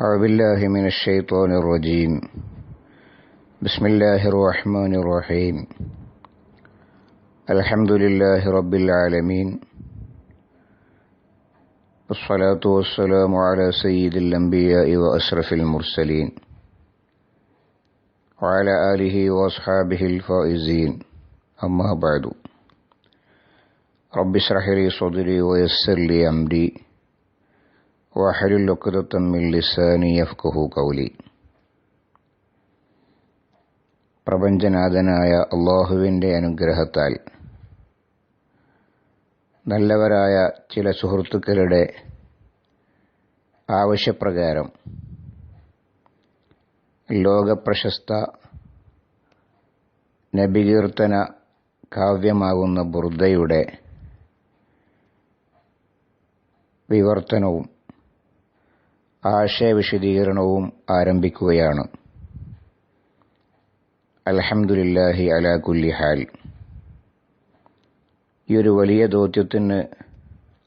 أعوذ بالله من الشيطان الرجيم. بسم الله الرحمن الرحيم. الحمد لله رب العالمين. والصلاة والسلام على سيد الأنبياء وأشرف المرسلين. وعلى آله وأصحابه الفائزين. أما بعد. رب اشرح لي صدري ويسر لي أمري. واحلل عقدة من ലിസാനി യഫ്ഖഹു കൗലി പ്രപഞ്ചനാഥനായ അള്ളാഹുവിൻ്റെ അനുഗ്രഹത്താൽ നല്ലവരായ ചില സുഹൃത്തുക്കളുടെ ആവശ്യപ്രകാരം ലോകപ്രശസ്ത നബികീർത്തന കാവ്യമാകുന്ന ബുർദയുടെ വിവർത്തനവും ആശയവിശദീകരണവും ആരംഭിക്കുകയാണ്. അലഹമുല്ലാഹി അലാ കുല്ലി ഹാൽ. ഈ ഒരു വലിയ ദൗത്യത്തിന്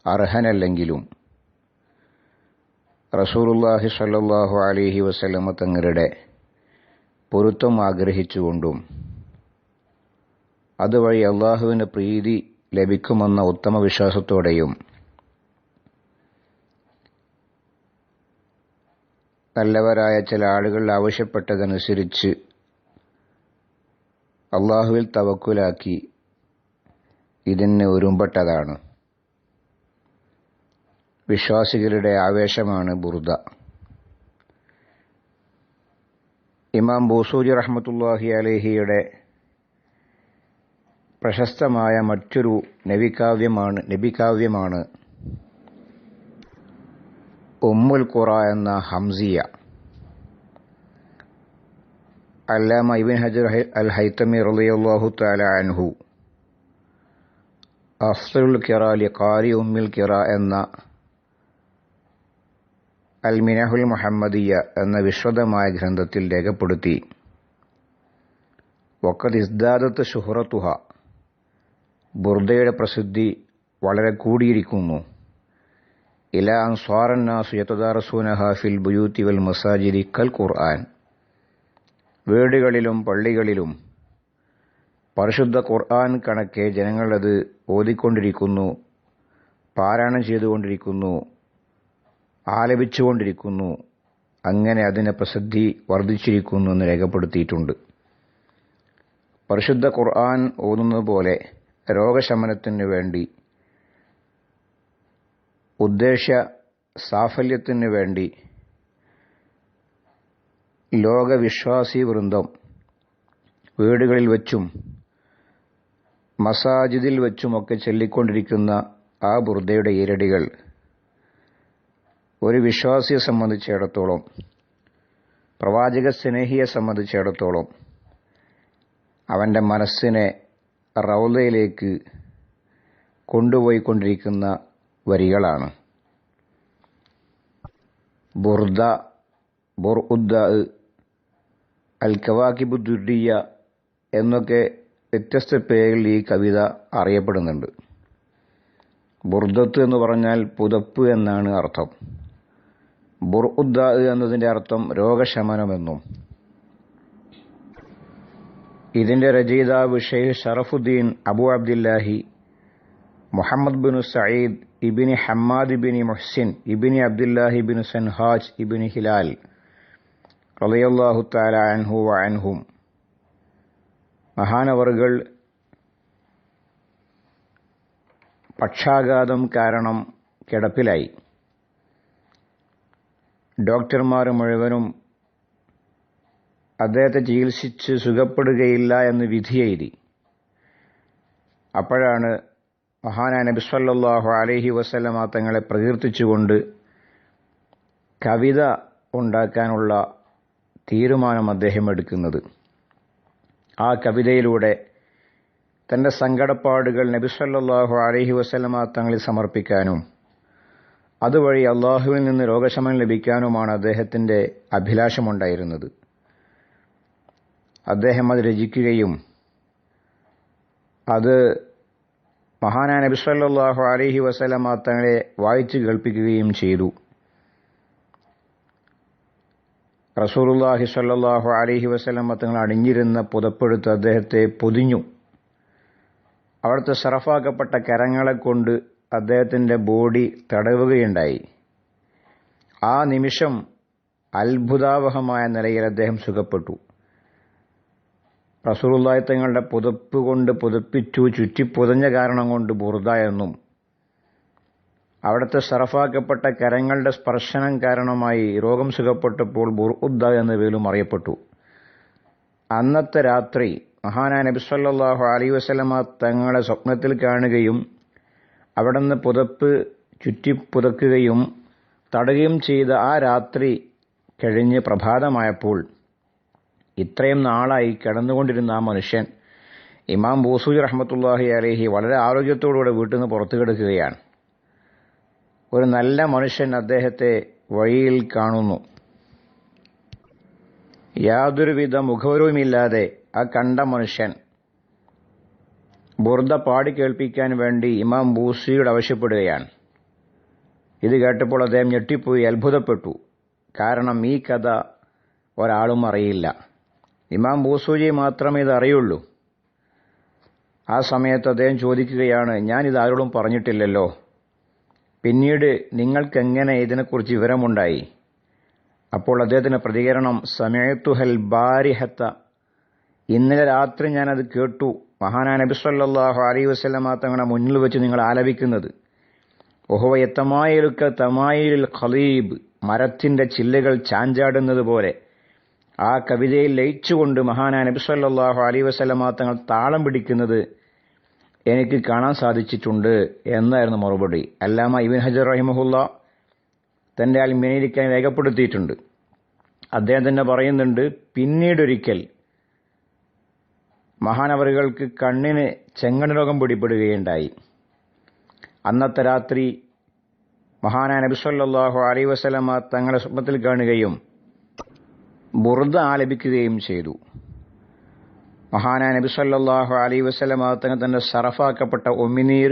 അർഹനല്ലെങ്കിലും റസൂറുല്ലാഹി സല്ലാഹു അലൈഹി വസ്ലമ തങ്ങളുടെ പൊരുത്തം ആഗ്രഹിച്ചുകൊണ്ടും അതുവഴി അള്ളാഹുവിന് പ്രീതി ലഭിക്കുമെന്ന ഉത്തമ വിശ്വാസത്തോടെയും നല്ലവരായ ചില ആളുകൾ ആവശ്യപ്പെട്ടതനുസരിച്ച് അള്ളാഹുവിൽ തവക്കുലാക്കി ഇതിന് ഒരുമ്പെട്ടതാണ്. വിശ്വാസികളുടെ ആവേശമാണ് ബുർദ. ഇമാം ബൂസൂജി റഹ്മത്തുല്ലാഹി അലേഹിയുടെ പ്രശസ്തമായ മറ്റൊരു നബികാവ്യമാണ് നബികാവ്യമാണ് ഉമ്മുൽ ഖുറ എന്ന ഹംസിയ. അല്ലാമ ഇബിൻ ഹജർ അൽ ഹൈത്തമി റളിയല്ലാഹു തആല അൻഹു. അഫ്സലുൽ ഖിറാലി ഖാരി ഉമ്മിൽ ഖിറ എന്ന അൽ മിനഹുൽ മുഹമ്മദിയ എന്ന വിശ്വതമായ ഗ്രന്ഥത്തിൽ രേഖപ്പെടുത്തി. വക്കത് ഇസ്ദാദത്ത് ഷുഹറത്തുഹ ബുർദയുടെ പ്രസിദ്ധി വളരെ കൂടിയിരിക്കുന്നു. ഫിൽ വൽ മസാജിദി ഖുർആൻ. വീടുകളിലും പള്ളികളിലും പരിശുദ്ധ ഖുർആൻ കണക്കെ ജനങ്ങളത് ഓതിക്കൊണ്ടിരിക്കുന്നു പാരായണം ചെയ്തുകൊണ്ടിരിക്കുന്നു ആലപിച്ചുകൊണ്ടിരിക്കുന്നു അങ്ങനെ അതിന് പ്രസിദ്ധി വർദ്ധിച്ചിരിക്കുന്നു എന്ന് രേഖപ്പെടുത്തിയിട്ടുണ്ട്. പരിശുദ്ധ ഖുർആൻ ഓതുന്നതുപോലെ രോഗശമനത്തിന് വേണ്ടി ഉദ്ദേശ്യ സാഫല്യത്തിന് വേണ്ടി ലോകവിശ്വാസി വൃന്ദം വീടുകളിൽ വച്ചും മസാജിദിൽ വച്ചുമൊക്കെ ചൊല്ലിക്കൊണ്ടിരിക്കുന്ന ആ ബുർദയുടെ ഈരടികൾ ഒരു വിശ്വാസിയെ സംബന്ധിച്ചിടത്തോളം പ്രവാചക സ്നേഹിയെ സംബന്ധിച്ചിടത്തോളം അവന്റെ മനസ്സിനെ റൗലയിലേക്ക് കൊണ്ടുപോയിക്കൊണ്ടിരിക്കുന്ന വരികളാണ്. ബുർദ ബുർ ഉദ്ദ അൽ കവാക്കിബുദ്ദുഡിയ എന്നൊക്കെ വ്യത്യസ്ത പേരുകളിൽ ഈ കവിത അറിയപ്പെടുന്നുണ്ട്. ബുർദത്ത് എന്ന് പറഞ്ഞാൽ പുതപ്പ് എന്നാണ് അർത്ഥം. ബുർ ഉദ്ദ എന്നതിന്റെ അർത്ഥം രോഗശമനമെന്നും. ഇതിന്റെ രചയിതാവ് Sheikh Sharafuddin Abu Abdillahi Muhammad bin Sayyid ibni Hammad ibni Muhsin ibni Abdullahi bin Sanhaj ibni Hilal റളിയല്ലാഹു തആല അൻഹു അൻഹും. മഹാനവറുകൾ പക്ഷാഘാതം കാരണം കിടപ്പിലായി. ഡോക്ടർമാർ മുഴുവനും അദ്ദേഹത്തെ ചികിത്സിച്ച് സുഖപ്പെടുകയില്ല എന്ന് വിധിയെഴുതി. അപ്പോഴാണ് മഹാനായ നബി സല്ലല്ലാഹു അലൈഹി വസല്ലമ തങ്ങളെ പ്രകീർത്തിച്ചുകൊണ്ട് കവിത ഉണ്ടാക്കാനുള്ള തീരുമാനം അദ്ദേഹം എടുക്കുന്നത്. ആ കവിതയിലൂടെ തന്റെ സങ്കടപ്പാടുകൾ നബി സല്ലല്ലാഹു അലൈഹി വസല്ലമ തങ്ങളിൽ സമർപ്പിക്കാനും അതുവഴി അള്ളാഹുവിൽ നിന്ന് രോഗശമനം ലഭിക്കാനുമാണ് അദ്ദേഹത്തിന്റെ അഭിലാഷമുണ്ടായിരുന്നത്. അദ്ദേഹം അത് രചിക്കുകയും അത് മഹാനായ നബി സല്ലല്ലാഹു അലൈഹി വസല്ലമ തങ്ങളെ വായിച്ചു കേൾപ്പിക്കുകയും ചെയ്തു. റസൂലുള്ളാഹി സല്ലല്ലാഹു അലൈഹി വസല്ലമ തങ്ങൾ അണിഞ്ഞിരുന്ന പുതപ്പെടുത്ത് അദ്ദേഹത്തെ പൊതിഞ്ഞു. അവിടുത്തെ സറഫാക്കപ്പെട്ട കരങ്ങളെ കൊണ്ട് അദ്ദേഹത്തിന്റെ ബോഡി തടവുകയുണ്ടായി. ആ നിമിഷം അത്ഭുതാവഹമായ നിലയിൽ അദ്ദേഹം സുഖപ്പെട്ടു. റസൂലുള്ളാഹി തങ്ങളുടെ പുതപ്പ് കൊണ്ട് പുതപ്പിച്ചു ചുറ്റിപ്പുതഞ്ഞ കാരണം കൊണ്ട് ബുറുദ എന്നും അവിടുത്തെ സറഫാക്കപ്പെട്ട കരങ്ങളുടെ സ്പർശനം കാരണമായി രോഗം സുഖപ്പെട്ടപ്പോൾ ബുർഉദ്ദ എന്ന പേരും അറിയപ്പെട്ടു. അന്നത്തെ രാത്രി മഹാനായ നബി സല്ലല്ലാഹു അലൈഹി വസല്ലമ തങ്ങളെ സ്വപ്നത്തിൽ കാണുകയും അവിടുന്ന് പുതപ്പ് ചുറ്റി പുതക്കുകയും തടുകയും ചെയ്ത ആ രാത്രി കഴിഞ്ഞ് പ്രഭാതമായപ്പോൾ ഇത്രയും നാളായി കിടന്നുകൊണ്ടിരുന്ന ആ മനുഷ്യൻ ഇമാം ബൂസൂജ് റഹ്മത്തുല്ലാഹി അലേഹി വളരെ ആരോഗ്യത്തോടുകൂടെ വീട്ടിൽ നിന്ന് പുറത്തു കിടക്കുകയാണ്. ഒരു നല്ല മനുഷ്യൻ അദ്ദേഹത്തെ വഴിയിൽ കാണുന്നു. യാതൊരുവിധ മുഖവരവുമില്ലാതെ ആ കണ്ട മനുഷ്യൻ ബുർദ പാടി കേൾപ്പിക്കാൻ വേണ്ടി ഇമാം ബൂസിയോട് ആവശ്യപ്പെടുകയാണ്. ഇത് കേട്ടപ്പോൾ അദ്ദേഹം ഞെട്ടിപ്പോയി അത്ഭുതപ്പെട്ടു. കാരണം ഈ കഥ ഒരാളും അറിയില്ല. ഇമാം ബൂസൂജി മാത്രമേ ഇത് അറിയുള്ളൂ ആ സമയത്ത് അദ്ദേഹം ചോദിക്കുകയാണ് ഞാൻ ഇത് ആരോടും പറഞ്ഞിട്ടില്ലല്ലോ. പിന്നീട് നിങ്ങൾക്കെങ്ങനെ ഇതിനെക്കുറിച്ച് വിവരമുണ്ടായി? അപ്പോൾ അദ്ദേഹത്തിന്റെ പ്രതികരണം സമയത്തുഹൽ ബാരിഹത്ത. ഇന്നലെ രാത്രി ഞാനത് കേട്ടു. മഹാനാ നബി സല്ലാഹു അലൈഹി വസല്ലമ തങ്ങളുടെ മുന്നിൽ വെച്ച് നിങ്ങൾ ആലപിക്കുന്നത്. ഓഹോ എത്തമായിരുക്ക തമായിൽ ഖലീബ്. മരത്തിന്റെ ചില്ലകൾ ചാഞ്ചാടുന്നത് പോലെ. ആ കവിതയിൽ ലയിച്ചുകൊണ്ട് മഹാനാ നബി സല്ലല്ലാഹു അലൈഹി വസല്ലമ തങ്ങൾ താളം പിടിക്കുന്നത് എനിക്ക് കാണാൻ സാധിച്ചിട്ടുണ്ട് എന്നായിരുന്നു മറുപടി. അല്ലാമ ഇബിൻ ഹജർ റഹിമഹുല്ല തന്റെ അൽമിനിരിക്കാൻ രേഖപ്പെടുത്തിയിട്ടുണ്ട്. അദ്ദേഹം തന്നെ പറയുന്നുണ്ട് പിന്നീടൊരിക്കൽ മഹാനവറുകൾക്ക് കണ്ണിന് ചെങ്ങണ രോഗം പിടിപ്പെടുകയുണ്ടായി അന്നത്തെ രാത്രി മഹാനാ നബിസ്വല്ലാഹു സല്ലല്ലാഹു അലൈഹി വസല്ലമ തങ്ങളെ സ്വപ്നത്തിൽ കാണുകയും ബുർദ ആലപിക്കുകയും ചെയ്തു. മഹാനാ നബി സല്ലാഹു അലൈ വസല്ലമ തങ്ങൾ തന്നെ സറഫാക്കപ്പെട്ട ഒമിനീർ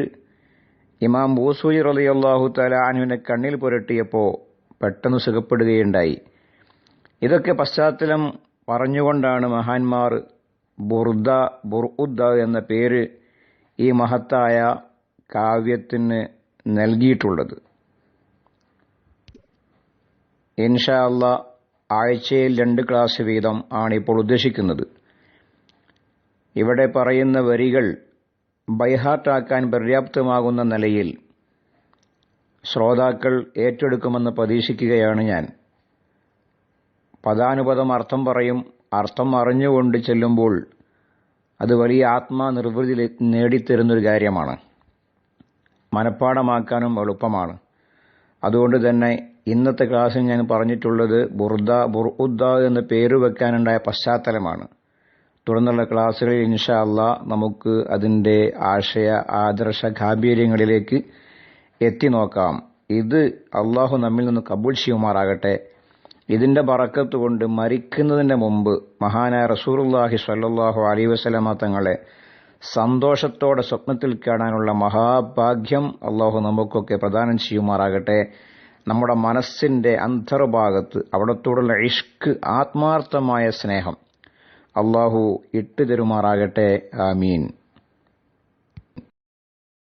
ഇമാം ബൂസൂജി റളിയല്ലാഹു തല അനുവിനെ കണ്ണിൽ പുരട്ടിയപ്പോൾ പെട്ടെന്ന് സുഖപ്പെടുകയുണ്ടായി. ഇതൊക്കെ പശ്ചാത്തലം പറഞ്ഞുകൊണ്ടാണ് മഹാന്മാർ ബുർദ ബുർഉദ്ദ എന്ന പേര് ഈ മഹത്തായ കാവ്യത്തിന് നൽകിയിട്ടുള്ളത്. ഇൻഷാ അല്ല ആഴ്ചയിൽ രണ്ട് ക്ലാസ് വീതം ആണിപ്പോൾ ഉദ്ദേശിക്കുന്നത്. ഇവിടെ പറയുന്ന വരികൾ ബൈഹാർട്ടാക്കാൻ പര്യാപ്തമാകുന്ന നിലയിൽ ശ്രോതാക്കൾ ഏറ്റെടുക്കുമെന്ന് പ്രതീക്ഷിക്കുകയാണ് ഞാൻ. പദാനുപദം അർത്ഥം പറയും അർത്ഥം അറിഞ്ഞുകൊണ്ട് ചെല്ലുമ്പോൾ അത് വലിയ ആത്മാനിർവൃതി നേടിത്തരുന്നൊരു കാര്യമാണ്. മനഃപ്പാടമാക്കാനും എളുപ്പമാണ്. അതുകൊണ്ട് തന്നെ ഇന്നത്തെ ക്ലാസ്സിൽ ഞാൻ പറഞ്ഞിട്ടുള്ളത് ബുർദ ബുർഉദ്ദ എന്ന പേര് വെക്കാനുണ്ടായ പശ്ചാത്തലമാണ്. തുടർന്നുള്ള ക്ലാസ്സുകളിൽ ഇൻഷാ അല്ലാ നമുക്ക് അതിന്റെ ആശയ ആദർശ ഗാംഭീര്യങ്ങളിലേക്ക് എത്തി നോക്കാം. ഇത് അള്ളാഹു നമ്മിൽ നിന്ന് കബൂൾ ചെയ്യുമാറാകട്ടെ. ഇതിന്റെ പറക്കത്ത് കൊണ്ട് മരിക്കുന്നതിന്റെ മുമ്പ് മഹാനായ റസൂറുല്ലാഹി സ്വല്ലല്ലാഹു അലൈഹി വസല്ലമ തങ്ങളെ സന്തോഷത്തോടെ സ്വപ്നത്തിൽ കാണാനുള്ള മഹാഭാഗ്യം അള്ളാഹു നമുക്കൊക്കെ പ്രദാനം ചെയ്യുമാറാകട്ടെ. നമ്മുടെ മനസ്സിന്റെ അന്തർഭാഗത്ത് അവിടത്തോടുള്ള ഇഷ്ക് ആത്മാർത്ഥമായ സ്നേഹം. അള്ളാഹു ഇട്ടു തരുമാറാകട്ടെ. ആമീൻ.